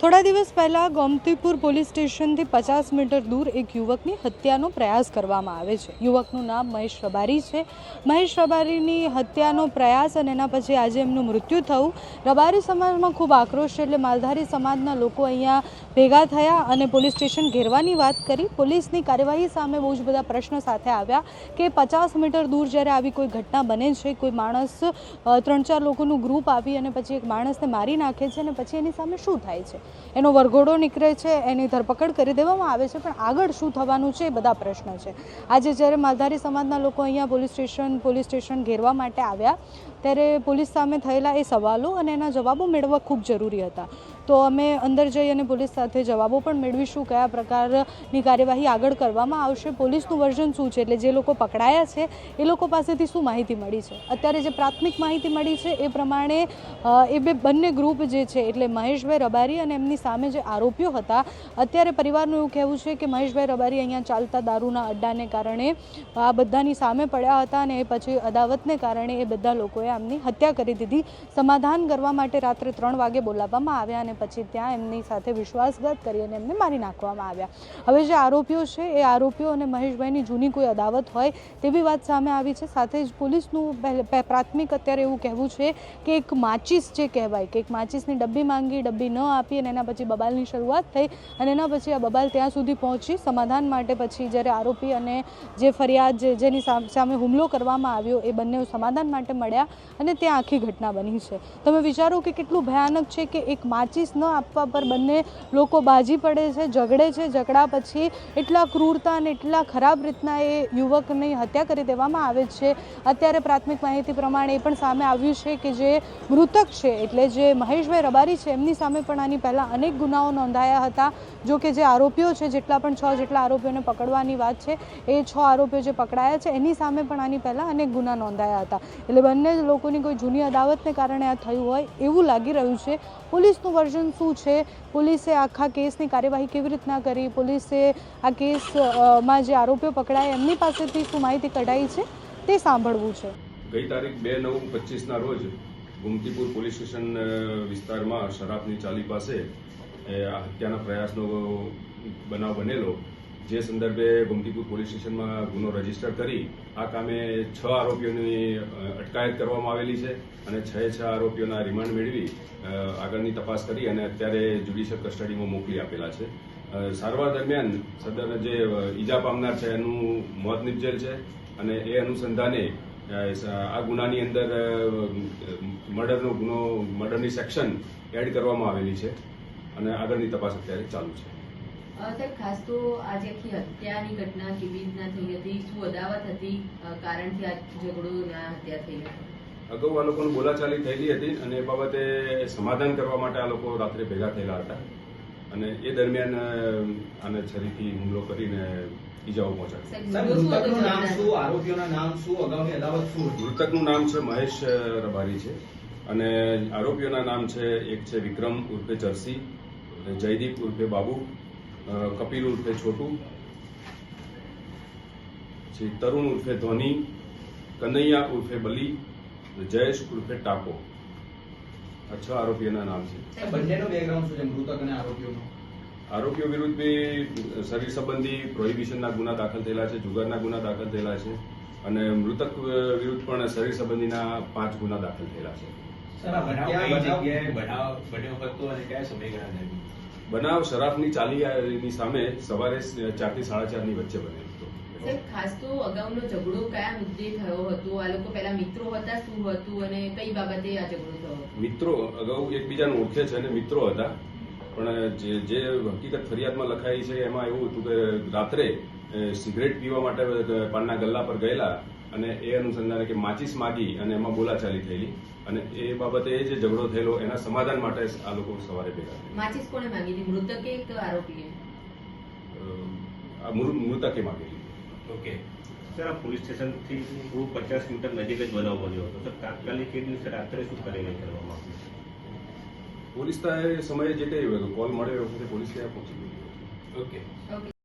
થોડા દિવસ પહેલાં ગોમતીપુર પોલીસ સ્ટેશનથી પચાસ મીટર દૂર એક યુવકની હત્યાનો પ્રયાસ કરવામાં આવે છે. યુવકનું નામ મહેશ રબારી છે. મહેશ રબારીની હત્યાનો પ્રયાસ અને એના પછી આજે એમનું મૃત્યુ થયું. રબારી સમાજમાં ખૂબ આક્રોશ છે એટલે માલધારી સમાજના લોકો અહીંયા ભેગા થયા અને પોલીસ સ્ટેશન ઘેરવાની વાત કરી. પોલીસની કાર્યવાહી સામે બહુ જ બધા પ્રશ્નો સાથે આવ્યા કે પચાસ મીટર દૂર જ્યારે આવી કોઈ ઘટના બને છે, કોઈ માણસ ત્રણ ચાર લોકોનું ગ્રુપ આવી અને પછી એક માણસને મારી નાખે છે અને પછી એની સામે શું થાય છે? એનો વરઘોડો નીકળે છે, એની ધરપકડ કરી દેવામાં આવે છે, પણ આગળ શું થવાનું છે એ બધા પ્રશ્ન છે. આજે જ્યારે માલધારી સમાજના લોકો અહીંયા પોલીસ સ્ટેશન પોલીસ સ્ટેશન ઘેરવા માટે આવ્યા, ત્યારે પોલીસ સામે થયેલા એ સવાલો અને એના જવાબો મેળવવા ખૂબ જરૂરી હતા. તો અમે અંદર જઈ અને પોલીસ સાથે જવાબો પણ મેળવીશું કયા પ્રકારની કાર્યવાહી આગળ કરવામાં આવશે, પોલીસનું વર્ઝન શું છે, એટલે જે લોકો પકડાયા છે, એ લોકો પાસેથી શું માહિતી મળી છે? અત્યારે જે પ્રાથમિક માહિતી મળી છે, એ પ્રમાણે એ બે, બંને ગ્રુપ જે છે, એટલે મહેશભાઈ રબારી અને એમની સામે જે આરોપીઓ હતા, અત્યારે પરિવારનું એવું કહેવું છે કે મહેશભાઈ રબારી અહીંયા ચાલતા દારૂના અડ્ડાને કારણે, આ બધાની સામે પડ્યા હતા અને એ પછી અદાવતને કારણે એ બધા લોકોએ એમની હત્યા કરી દીધી. સમાધાન કરવા માટે રાત્રે ત્રણ વાગે બોલાવવામાં આવ્યા અને પછી ત્યાં એમની સાથે વિશ્વાસઘાત કરી અને એમને મારી નાખવામાં આવ્યા. હવે જે આરોપીઓ છે, એ આરોપીઓ અને મહેશભાઈની જૂની કોઈ અદાવત હોય તેવી વાત સામે આવી છે. સાથે જ પોલીસનું પ્રાથમિક અત્યારે એવું કહેવું છે કે એક માચિસ જે કહેવાય, કે એક માચિસની ડબ્બી માંગી, ડબ્બી ન આપી અને એના પછી બબાલની શરૂઆત થઈ અને એના પછી આ બબાલ ત્યાં સુધી પહોંચી. સમાધાન માટે પછી જ્યારે આરોપી અને જે ફરિયાદ જેની સામે હુમલો કરવામાં આવ્યો એ બંને સમાધાન માટે મળ્યા અને ત્યાં આખી ઘટના બની છે. તમે વિચારો કે કેટલું ભયાનક છે કે એક માચીસ ન આપવા પર બંને લોકો બાજી પડે છે, ઝઘડે છે, ઝઘડા પછી એટલા ક્રૂરતા અને એટલા ખરાબ રીતના એ યુવકની હત્યા કરી દેવામાં આવે છે. અત્યારે પ્રાથમિક માહિતી પ્રમાણે એ પણ સામે આવ્યું છે કે જે મૃતક છે, એટલે જે મહેશભાઈ રબારી છે, એમની સામે પણ આની પહેલાં અનેક ગુનાઓ નોંધાયા હતા. જો કે જે આરોપીઓ છે, જેટલા પણ છ જેટલા આરોપીઓને પકડવાની વાત છે, એ છ આરોપીઓ જે પકડાયા છે, એની સામે પણ આની પહેલાં અનેક ગુના નોંધાયા હતા. એટલે બંને લોકોની કોઈ જૂની અદાવતને કારણે આ થયું હોય એવું લાગી રહ્યું છે. પોલીસનું વર્ઝન શું છે? પોલીસે આખા કેસની કાર્યવાહી કેવી રીતના કરી? પોલીસે આ કેસમાં જે આરોપીઓ પકડાય, એમની પાસેથી શું માહિતી કઢાઈ છે? તે સાંભળવું છે. ગઈ તારીખ બે નવ પચીસના રોજ ગુમતીપુર પોલીસ સ્ટેશન વિસ્તારમાં શરાબની ચાલી પાસે હત્યાના પ્રયાસનો બનાવ બનેલો. જે સંદર્ભે ગોમતીપુર પોલીસ સ્ટેશનમાં ગુનો રજિસ્ટર કરી આ કામે છ આરોપીઓની અટકાયત કરવામાં આવેલી છે અને છ છ આરોપીઓના રિમાન્ડ મેળવી આગળની તપાસ કરી અને અત્યારે જ્યુડિશિયલ કસ્ટડીમાં મોકલી આપેલા છે. સારવાર દરમિયાન સદર જે ઈજા પામનાર છે એનું મોત નિપજેલ છે અને એ અનુસંધાને આ ગુનાની અંદર મર્ડરનો ગુનો, મર્ડરની સેક્શન એડ કરવામાં આવેલી છે અને આગળની તપાસ અત્યારે ચાલુ છે. સર ખાસ તો આજે આખી હત્યાની ઘટના કેવી રીતના થઈ હતી? શું અદાવત હતી કારણથી આ ઝઘડો ના હત્યા થઈ હતી? અગાઉ આ લોકોની બોલાચાલી થયેલી હતી અને એ બાબતે સમાધાન કરવા માટે આ લોકો રાત્રે ભેગા થયેલા હતા. અને એ દરમિયાન આને છરીથી હુમલો કરીને ઈજાઓ પહોંચાડી. મૃતકનું નામ છે મહેશ રબારી છે. અને આરોપીઓના નામ છે એક છે વિક્રમ ઉર્ફે જર્સી જયદીપ ઉર્ફે બાબુ કપિલ ઉર્ફે છોટુ પછી તરુણ ઉર્ફે ધોની કનૈયા ઉર્ફે બલી જયેશ ઉર્ફે ટાકો આ છ આરોપીઓના નામ છે. બંનેનો બેકગ્રાઉન્ડ શું છે? મૃતક અને આરોપીઓનો? આરોપીઓ વિરુદ્ધ બી શરીર સંબંધી પ્રોહિબિશનના ગુના દાખલ થયેલા છે જુગારના ગુના દાખલ થયેલા છે અને મૃતક વિરુદ્ધ પણ શરીર સંબંધીના પાંચ ગુના દાખલ થયેલા છે. આ બનાવ કઈ જગ્યાએ બનાવ બન્યો હતો અને કયા સમયગાળા દરમિયાન બનાવ શરાફની ચાલીની સામે સવારે ચારથી સાડા ચારની વચ્ચે બનેલો હતો ખાસ તો અગાઉનો ઝઘડો કયા મુદ્દે થયો હતો? આ લોકો પહેલા મિત્રો હતા શું હતું અને કઈ બાબતે આ ઝઘડો થયો મિત્રો અગાઉ એકબીજાને ઓળખે છે અને મિત્રો હતા. પણ જે જે હકીકત ફરિયાદમાં લખાઈ છે એમાં એવું હતું કે રાત્રે સિગરેટ પીવા માટે પાનના ગલ્લા પર ગયેલા અને એ અનુસંધાને કે માચીસ માગી અને એમાં બોલાચાલી થયેલી. અને એ બાબતે જે ઝઘડો થયેલો એના સમાધાન માટે આ લોકો સવારે ભેગા માચીસ કોણે માંગી? મૃતકે કે આરોપીએ? મૃતકે માગેલી. ઓકે. સર આ પોલીસ સ્ટેશનથી હું પચાસ મીટર નજીક જ બનાવ બન્યો હતો. સર તાત્કાલિક એ દિવસે રાત્રે શું કરીને કરવામાં આવ્યું પોલીસ સમયે જે કંઈ કોલ મળ્યો એ વખતે પોલીસ ત્યાં પહોંચી ગઈ ઓકે. ઓકે.